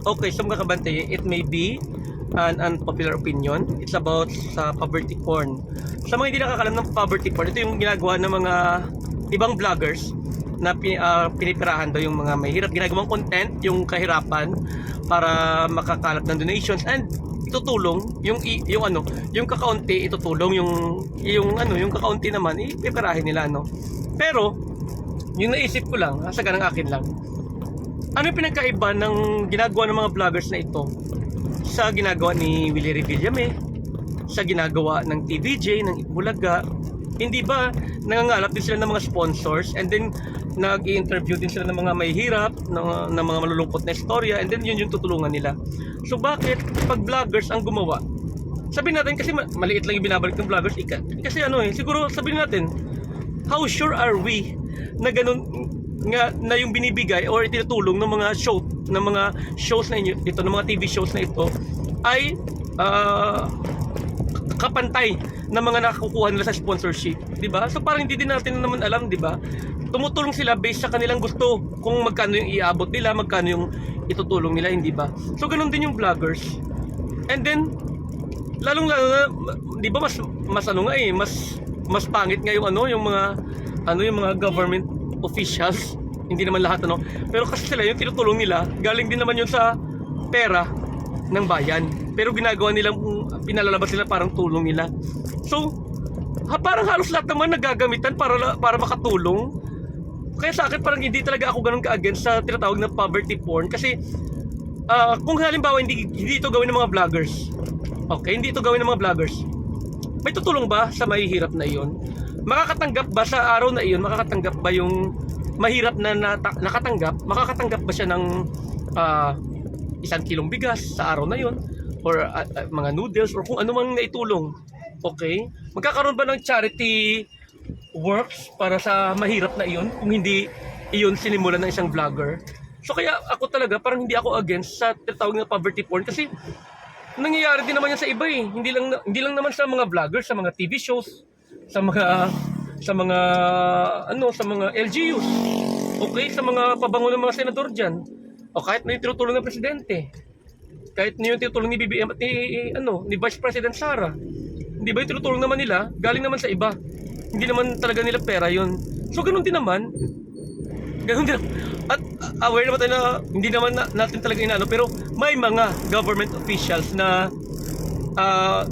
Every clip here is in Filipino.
Okay, so mga kabante, it may be an unpopular opinion. It's about sa poverty porn. Sa mga hindi nakakalam ng poverty porn, ito yung ginagawa ng mga ibang vloggers na ah, pinipirahan daw yung mga may hirap. Ginagawang content, yung kahirapan para makakalap ng donations and itutulong yung yung ano yung kakaunti itutulong yung yung ano yung kakaunti naman ipipirahin nila no pero yung naisip ko lang sa ganang akin lang ano pinagkaiba ng ginagawa ng mga vloggers na ito sa ginagawa ni Willie Revillame, sa ginagawa ng TVJ, ng Itbulaga, hindi ba nangangalap din sila ng mga sponsors and then nag-i-interview din sila ng mga may hirap, ng, ng mga malulungkot na istorya and then yun yung tutulungan nila. So bakit pag vloggers ang gumawa, sabihin natin kasi ma- maliit lang yung binabalik ng vloggers, ika. Kasi ano eh, siguro sabihin natin, how sure are we na ganun nga na yung binibigay or itinutulong ng mga show ng mga shows na inyo, ito ng mga TV shows na ito ay ah, kapantay ng mga nakukuha nila sa sponsorship, 'di ba? So parang hindi din natin naman alam, 'di ba? Tumutulong sila based sa kanilang gusto kung magkano yung iabot nila, magkano yung itutulong nila, hindi ba? So ganun din yung vloggers. And then lalong lalo na, 'di ba mas mas ano nga eh, mas mas pangit nga yung ano, yung mga ano yung mga government officials, hindi naman lahat ano. Pero kasi sila yung tinutulong nila, galing din naman yun sa pera ng bayan. Pero ginagawa nilang pinalalabas nila parang tulong nila. So, ha, parang halos lahat naman nagagamitan para para makatulong. Kaya sa akin parang hindi talaga ako ganun ka-against sa tinatawag na poverty porn kasi ah, kung halimbawa hindi, hindi ito gawin ng mga vloggers. Okay, hindi ito gawin ng mga vloggers. May tutulong ba sa mahihirap na iyon? Makakatanggap ba sa araw na iyon, makakatanggap ba yung mahirap na nata- nakatanggap, makakatanggap ba siya ng ah, isang kilong bigas sa araw na iyon? Or ah, ah, mga noodles or kung ano mang naitulong? Okay? Magkakaroon ba ng charity works para sa mahirap na iyon kung hindi iyon sinimulan ng isang vlogger? So kaya ako talaga parang hindi ako against sa tinatawag na poverty porn kasi nangyayari din naman yan sa iba eh. Hindi lang hindi lang naman sa mga vloggers, sa mga TV shows, sa mga sa mga ano, sa mga LGUs. Okay, sa mga pabango ng mga senador diyan. O kahit na yung tinutulong ng presidente. Kahit na yung tinutulong ni BBM at ni ano, ni Vice President Sara. Hindi ba yung tinutulong naman nila? Galing naman sa iba. Hindi naman talaga nila pera yon. So ganun din naman. Ganun din. At uh, aware naman tayo na hindi naman na, natin talaga inaano pero may mga government officials na ah,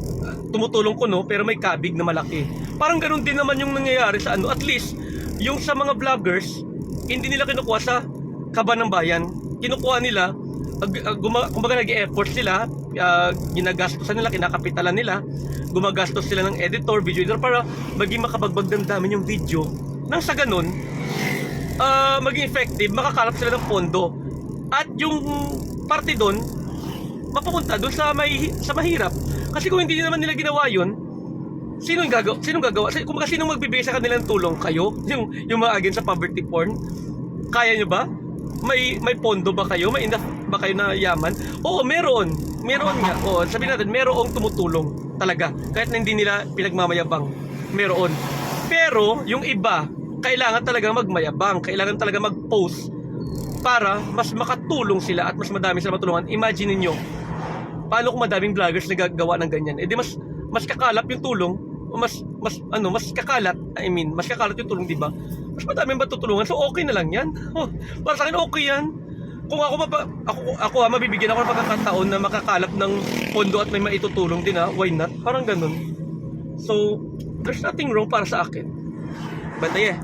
tumutulong ko no pero may kabig na malaki. Parang ganun din naman yung nangyayari sa ano. At least yung sa mga vloggers hindi nila kinukuha sa kaba ng bayan. Kinukuha nila ag- guma- kumbaga nag-effort sila, ah, ginagastosan nila, kinakapitalan nila, gumagastos sila ng editor, video editor para maging makabagbag ng dami yung video. Nang sa ganun, ah, maging effective, makakalap sila ng pondo. At yung parte doon, mapupunta doon sa may sa mahirap. Kasi kung hindi naman nila ginawa 'yon, sino yung gagawa? Sino gagawa? Kung sino magbibigay sa kanilang tulong kayo, yung yung mga against sa poverty porn, kaya nyo ba? May may pondo ba kayo? May enough ba kayo na yaman? Oo, meron. Meron nga. Oo, sabihin natin, merong tumutulong talaga. Kahit na hindi nila pinagmamayabang. Meron. Pero, yung iba, kailangan talaga magmayabang. Kailangan talaga mag-post para mas makatulong sila at mas madami sila matulungan. Imagine niyo paano kung madaming vloggers na gagawa ng ganyan? Eh di mas mas kakalap yung tulong, mas mas ano, mas kakalat, I mean, mas kakalat yung tulong, di ba? Mas madaming matutulungan. So okay na lang 'yan. Oh, para sa akin okay 'yan. Kung ako mapa, ako ako ha, mabibigyan ako ng pagkakataon na makakalap ng pondo at may maitutulong din ha, why not? Parang ganun. So, there's nothing wrong para sa akin. But yeah,